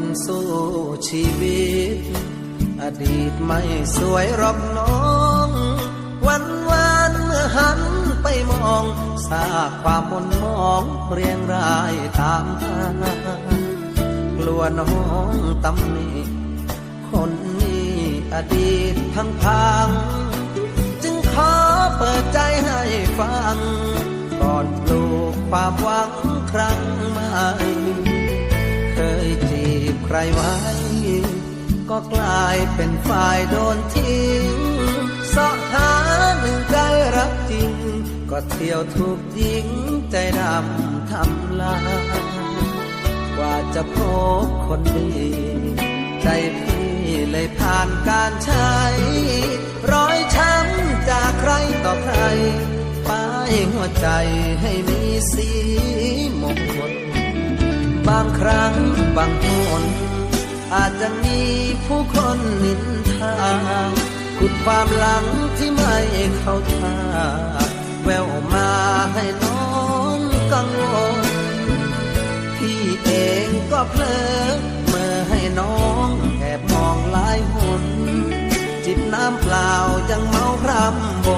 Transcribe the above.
นสู้ชีวิต อดีตไม่สวยรอกน้อง วันวานเมื่อหันไปมองซาความมนมองเรียงรายตามทางกลัวน้องตำหนิคนนี้อดีตทั้งพัง จึงขอเปิดใจให้ฟัง ก่อนปลูกความหวังครั้ง ใครไว้ ก็กลายเป็นฝ่ายโดนทิ้งสาะหาหนึ่งใจรักจริง ก็เที่ยวถูกยิงใจดำทำลายกว่าจะพบคนดี ใจพี่เลยผ่านการใช้ ร้อยช้ำจากใครต่อใครป้ายหัวใจให้มีสีมงคล บางครั้งบางคนอาจจะมีผู้คนนินทาขุดความหลังที่ไม่เข้าท่าแววมาให้น้องกังวลพี่เองก็เพลอเมื่อให้น้องแอบมองหลายหนจิบน้ำเปล่ายังเมาพรำบน